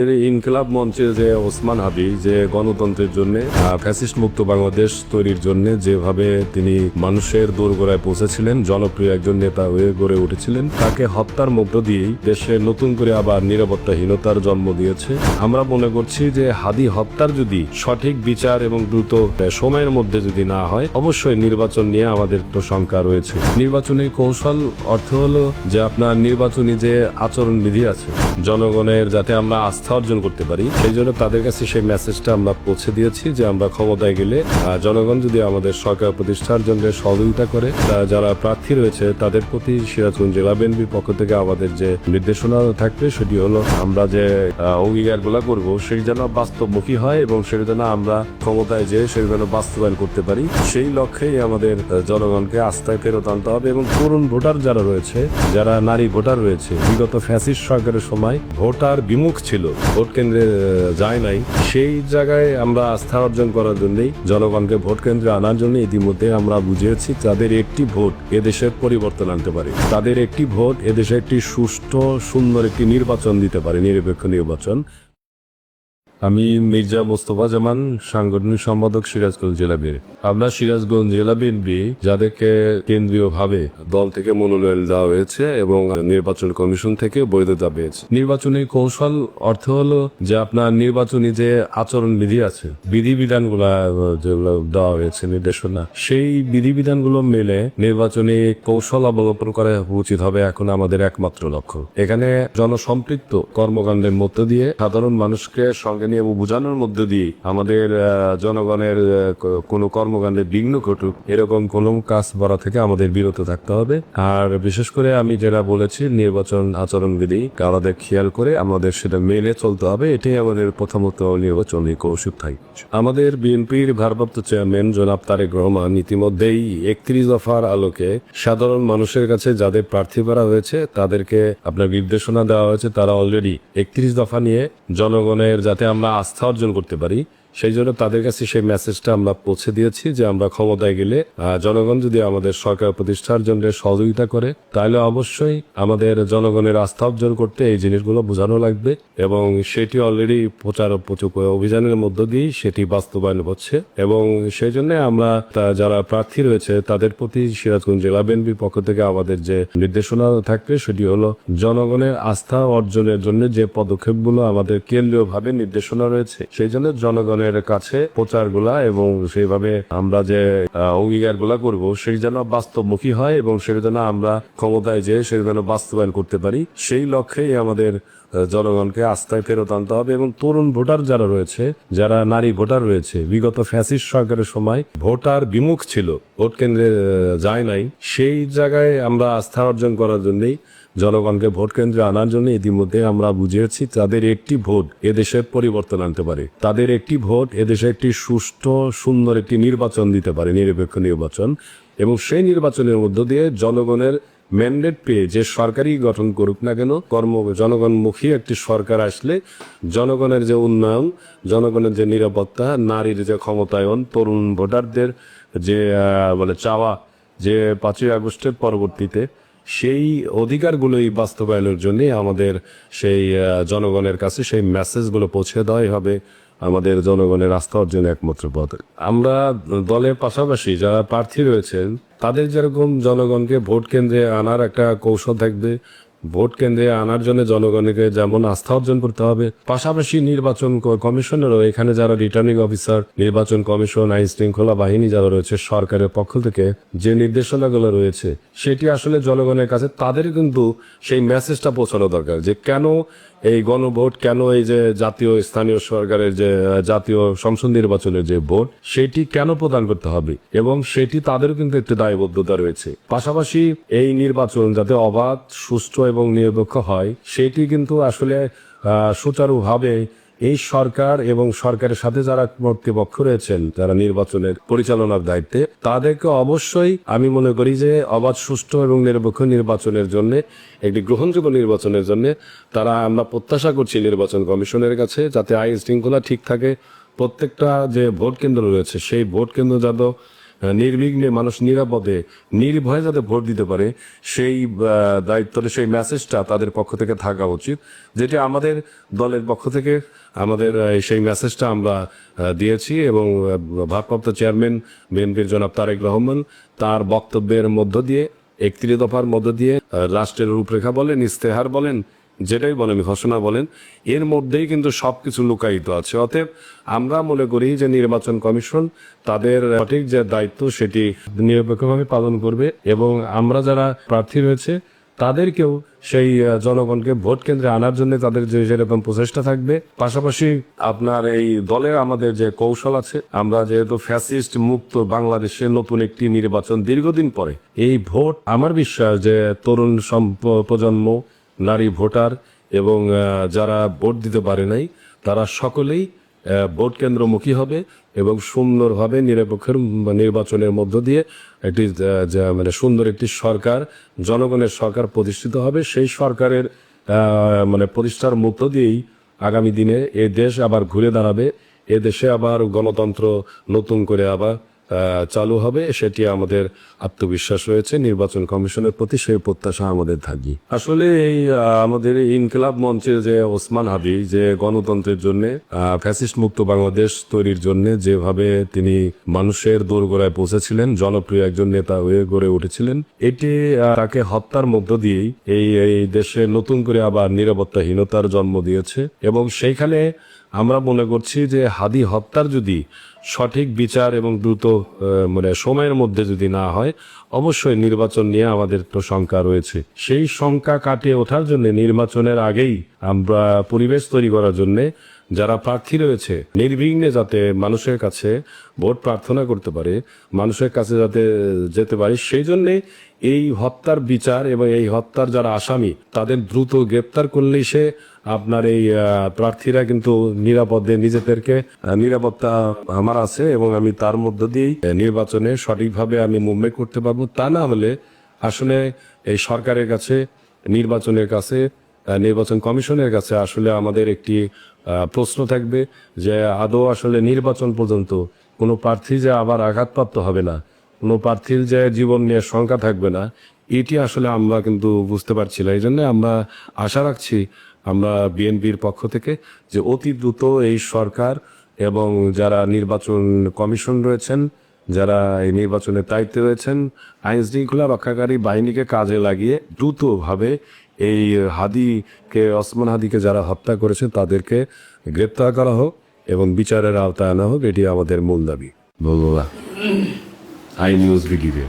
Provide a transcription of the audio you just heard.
ইনকিলাব মঞ্চে যে ওসমান হাবি যে গণতন্ত্রের জন্য ফ্যাসিস্ট মুক্ত বাংলাদেশ তৈরির জন্য যেভাবে তিনি মানুষের দোরগোড়ায় পৌঁছেছিলেন, জনপ্রিয় একজন নেতা হয়ে গড়ে উঠেছিলেন, তাকে হত্যার মধ্য দিয়েই দেশে নতুন করে আবার নিরাপত্তাহীনতার জন্ম দিয়েছে। আমরা মনে করছি যে হাদি হত্যার যদি সঠিক বিচার এবং দ্রুত সময়ের মধ্যে যদি না হয়, অবশ্যই নির্বাচন নিয়ে আমাদের তো শঙ্কা রয়েছে। নির্বাচনী কৌশল অর্থ হলো যে আপনার নির্বাচনী যে আচরণ বিধি আছে, জনগণের যাতে আমরা আস্থা অর্জন করতে পারি। সেই জন্য তাদের কাছে সেই মেসেজটা আমরা পৌঁছে দিয়েছি যে আমরা ক্ষমতায় গেলে জনগণ যদি আমাদের সরকার প্রতিষ্ঠার জন্য সহযোগিতা করে যারা প্রার্থী রয়েছে, তাদের প্রতি সিরাজগঞ্জ জেলা বিএনপির পক্ষ থেকে আমাদের যে নির্দেশনা থাকবে, সেটি হলো আমরা যে অঙ্গীকারগুলা করব সেই যেন বাস্তবমুখী হয় এবং সেটা যেন আমরা ক্ষমতায় যে সেটা যেন বাস্তবায়ন করতে পারি। সেই লক্ষ্যেই আমাদের জনগণকে আস্থায় ফেরত আনতে হবে এবং তরুণ ভোটার যারা রয়েছে, যারা নারী ভোটার রয়েছে, বিগত ফ্যাসিস্ট সরকারের সময় ভোটার বিমুখ ছিল। ভোট কেন্দ্রে যায় নাই। সেই জায়গায় আমরা আস্থা অর্জন করার জন্যই জনগণকে ভোট কেন্দ্রে আনার জন্য ইতিমধ্যে আমরা বুঝিয়েছি, তাদের একটি ভোট এদেশের পরিবর্তন আনতে পারে। তাদের একটি ভোট এদেশে একটি সুষ্ঠু, সুন্দর একটি নির্বাচন দিতে পারে, নিরপেক্ষ নির্বাচন। আমি মির্জা মোস্তফা জামান, সাংগঠনিক সম্পাদক সিরাজগঞ্জ জেলা বিএনপি। আমরা সিরাজগঞ্জ জেলা বিএনপি, যাদেরকে কেন্দ্রীয় ভাবে দল থেকে মনোনয়ন দেওয়া হয়েছে এবং নির্বাচন কমিশন থেকে বৈধতা পেয়েছে নির্বাচনী কৌশল অর্থ হলো যে আপনার নির্বাচনী যে আচরণ বিধি আছে বিধিবিধানগুলা যেগুলো দেওয়া হয়েছে, নির্দেশনা, সেই বিধিবিধানগুলো মেলে নির্বাচনী কৌশল অবলম্বন করা উচিত হবে এখন আমাদের একমাত্র লক্ষ্য। এখানে জনসম্পৃক্ত কর্মকাণ্ডের মধ্য দিয়ে সাধারণ মানুষকে সঙ্গে নিয়ে বোঝানোর মধ্য দিয়ে আমাদের জনগণের কোনো কর্মকাণ্ডে বিঘ্ন ঘটুক, এরকম কোনো কাজ করা থেকে আমাদের বিরত থাকতে হবে। আর বিশেষ করে আমি যেটা বলেছি, নির্বাচন আচরণ বিধি আমাদের খেয়াল করে আমাদের সেটা মেনে চলতে হবে। এটাই আমাদের প্রথমত নির্বাচনী কৌশল থাকবে আমাদের বিএনপির ভারপ্রাপ্ত চেয়ারম্যান জনাব তারেক রহমান ইতিমধ্যেই একত্রিশ দফার আলোকে সাধারণ মানুষের কাছে যাদের প্রার্থী করা হয়েছে, তাদেরকে আপনার নির্দেশনা দেওয়া হয়েছে। তারা অলরেডি একত্রিশ দফা নিয়ে জনগণের যাতে আমরা আস্থা অর্জন করতে পারি। সেই জন্য তাদের কাছে সেই মেসেজটা আমরা পৌঁছে দিয়েছি যে আমরা ক্ষমতায় গেলে জনগণ যদি আমাদের সরকার প্রতিষ্ঠার জন্য সহযোগিতা করে, তাহলে অবশ্যই আমাদের জনগণের আস্থা অর্জন করতে এই জিনিসগুলো বোঝানো লাগবে এবং সেটি অলরেডি প্রচার অভিযানের মধ্য দিয়েই সেটি বাস্তবায়ন হচ্ছে এবং সেই জন্য আমরা যারা প্রার্থী রয়েছে, তাদের প্রতি সিরাজগঞ্জ জেলা বিএনপির পক্ষ থেকে আমাদের যে নির্দেশনা থাকবে, সেটি হলো জনগণের আস্থা অর্জনের জন্য যে পদক্ষেপগুলো আমাদের কেন্দ্রীয়ভাবে নির্দেশনা রয়েছে সেই জন্য জনগণের কাছে প্রচারগুলা এবং সেইভাবে আমরা যে অঙ্গীকারগুলা করব, সেই যেন বাস্তবমুখী হয় এবং সেটা যেন আমরা ক্ষমতায় যে সেটা যেন বাস্তবায়ন করতে পারি, সেই লক্ষ্যেই আমাদের জনগণকে আস্থায় ফেরত আনতে হবে এবং তরুণ ভোটার যারা রয়েছে, যারা নারী ভোটার রয়েছে, বিগত ফ্যাসিস্ট সরকারের সময় ভোটার বিমুখ ছিল, ভোট কেন্দ্রে যায় নাই, সেই জায়গায় আমরা আস্থা অর্জন করার জন্যই জনগণকে ভোট কেন্দ্রে আনার জন্য ইতিমধ্যে আমরা বুঝিয়েছি তাদের একটি ভোট এদেশের পরিবর্তন আনতে পারে। তাদের একটি ভোট এদেশে একটি সুষ্ঠু, সুন্দর একটি নির্বাচন দিতে পারে, নিরপেক্ষ নির্বাচন। এবং সেই নির্বাচনের মধ্য দিয়ে জনগণের ম্যান্ডেট পেয়ে যে সরকারই গঠন করুক না কেন, কর্ম, জনগণমুখী একটি সরকার আসলে জনগণের যে উন্নয়ন, জনগণের যে নিরাপত্তা, নারীর যে ক্ষমতায়ন, তরুণ ভোটারদের যে বলে চাওয়া যে পাঁচই আগস্টের পরবর্তীতে সেই অধিকারগুলোই বাস্তবায়নের জন্য আমাদের সেই জনগণের কাছে সেই মেসেজগুলো পৌঁছে দেওয়াই হবে। আমাদের জনগণের আস্থা অর্জন একমাত্র পথ। আমরা দলের পাশাপাশি যারা প্রার্থী রয়েছেন, তাদের যেরকম জনগণকে ভোট কেন্দ্রে আনার একটা কৌশল থাকবে ভোট কেন্দ্রে আনার জন্য জনগণকে যেমন আস্থা অর্জন করতে হবে, পাশাপাশি নির্বাচন কমিশনেরও এখানে যারা রিটার্নিং অফিসার নির্বাচন কমিশন আইন শৃঙ্খলা বাহিনী যারা রয়েছে সরকারের পক্ষ থেকে যে নির্দেশনাগুলো রয়েছে, সেটি আসলে জনগণের কাছে তাদের কিন্তু সেই মেসেজটা পৌঁছানো দরকার যে কেন এই গণভোট কেন এই যে জাতীয় স্থানীয় সরকারের যে জাতীয় সংসদ নির্বাচনের যে ভোট, সেটি কেন প্রদান করতে হবে? এবং সেটি তাদেরও কিন্তু একটি দায়বদ্ধতা রয়েছে। পাশাপাশি এই নির্বাচন যাতে অবাধ, সুষ্ঠু এবং নিরপেক্ষ হয়, সেটি কিন্তু আসলে সুচারুভাবে এই সরকার এবং সরকারের সাথে যারা কর্তৃপক্ষ রয়েছেন, যারা নির্বাচনের পরিচালনার দায়িত্বে, তাদেরকে অবশ্যই আমি মনে করি যে অবাধ, সুষ্ঠু এবং নিরপেক্ষ নির্বাচনের জন্য, একটি গ্রহণযোগ্য নির্বাচনের জন্য তারা আমরা প্রত্যাশা করছি নির্বাচন কমিশনের কাছে যাতে আইন শৃঙ্খলা ঠিক থাকে। প্রত্যেকটা যে ভোট কেন্দ্র রয়েছে, সেই ভোট কেন্দ্র যাতে নির্বিঘ্নে মানুষ নিরাপদে, নির্ভয়ে যাতে ভোট দিতে পারে, সেই দায়িত্বটা, সেই মেসেজটা তাদের পক্ষ থেকে থাকা উচিত। যেটি আমাদের দলের পক্ষ থেকে, আমাদের সেই মেসেজটা আমরা দিয়েছি এবং ভারপ্রাপ্ত চেয়ারম্যান বিএনপির জনাব তারেক রহমান তার বক্তব্যের মধ্য দিয়ে একত্রিশ দফার মধ্য দিয়ে রাষ্ট্রের রূপরেখা বলেন ইস্তেহার বলেন যেটাই বলেন ঘোষণা বলেন, এর মধ্যেই কিন্তু সবকিছু লুকায়িত আছে। অতএব আমরা মনে করি যে নির্বাচন কমিশন তাদের সঠিক যে দায়িত্ব সেটি নিরপেক্ষভাবে পালন করবে এবং আমরা যারা প্রার্থী রয়েছে, তাদেরকেও সেই জনগণকে ভোট কেন্দ্রে আনার জন্য তাদের যে যেরকম প্রচেষ্টা থাকবে। পাশাপাশি আপনার এই দলের আমাদের যে কৌশল আছে, আমরা যেহেতু ফ্যাসিস্ট মুক্ত বাংলাদেশে নতুন একটি নির্বাচন দীর্ঘদিন পরে, এই ভোট আমার বিশ্বাস যে তরুণ প্রজন্ম নারী ভোটার এবং যারা ভোট দিতে পারে নাই, তারা সকলেই ভোট কেন্দ্রমুখী হবে এবং সুন্দরভাবে নিরপেক্ষের নির্বাচনের মধ্য দিয়ে একটি মানে সুন্দর একটি সরকার, জনগণের সরকার প্রতিষ্ঠিত হবে। সেই সরকারের মানে প্রতিষ্ঠার মধ্য দিয়েই আগামী দিনে এ দেশ আবার ঘুরে দাঁড়াবে। এ দেশে আবার গণতন্ত্র নতুন করে আবার চালু হবে, সেটি আমাদের আত্মবিশ্বাস রয়েছে। নির্বাচন কমিশনের প্রতি সেই প্রত্যাশা আমাদের থাকি। আসলে এই আমাদের ইনকিলাব মঞ্চের যে ওসমান হাবি যে গণতন্ত্রের জন্য ফ্যাসিস্ট মুক্ত বাংলাদেশ তৈরির জন্য যেভাবে তিনি মানুষের দোরগোড়ায় পৌঁছেছিলেন, জনপ্রিয় একজন নেতা হয়ে গড়ে উঠেছিলেন, এটি তাকে হত্যার মধ্য দিয়েই এই এই দেশে নতুন করে আবার নিরাপত্তাহীনতার জন্ম দিয়েছে। এবং সেইখানে আমরা মনে করছি যে হাদি হত্যার যদি সঠিক বিচার এবং দ্রুত মানে সময়ের মধ্যে যদি না হয়, অবশ্যই নির্বাচন নিয়ে আমাদের তো শঙ্কা রয়েছে। সেই শঙ্কা কাটিয়ে ওঠার জন্য নির্বাচনের আগেই আমরা পরিবেশ তৈরি করার জন্য যারা প্রার্থী রয়েছে, নির্বিঘ্নে যাতে মানুষের কাছে ভোট প্রার্থনা করতে পারে, মানুষের কাছে যাতে যেতে পারে, সেই জন্যে এই হত্যার বিচার এবং এই হত্যার যারা আসামি, তাদের দ্রুত গ্রেপ্তার করলেই সে আপনার এই প্রার্থীরা কিন্তু নিরাপদে নিজেদেরকে নিরাপত্তা আমার আছে এবং আমি তার মধ্য দিয়েই নির্বাচনে সঠিকভাবে আমি মুভমেন্ট করতে পারব। তা না হলে আসলে এই সরকারের কাছে, নির্বাচনের কাছে নির্বাচন কমিশনের কাছে আসলে আমাদের একটি প্রশ্ন থাকবে যে আদৌ আসলে নির্বাচন পর্যন্ত কোনো প্রার্থী যে আবার আঘাতপ্রাপ্ত হবে না। কোনো প্রার্থীর যে জীবন নিয়ে শঙ্কা থাকবে না, এটি আসলে আমরা কিন্তু বুঝতে পারছি না। এই জন্য আমরা আশা রাখছি, আমরা বিএনপির পক্ষ থেকে যে অতি দ্রুত এই সরকার এবং যারা নির্বাচন কমিশন রয়েছেন, যারা এই নির্বাচনের দায়িত্বে রয়েছেন আইন শৃঙ্খলা রক্ষাকারী বাহিনীকে কাজে লাগিয়ে দ্রুতভাবে এই হাদিকে, ওসমান হাদিকে যারা হত্যা করেছে, তাদেরকে গ্রেপ্তার করা হোক এবং বিচারের আওতায় আনা হোক, এটি আমাদের মূল দাবি। বলব আই নিউজ ভিডিও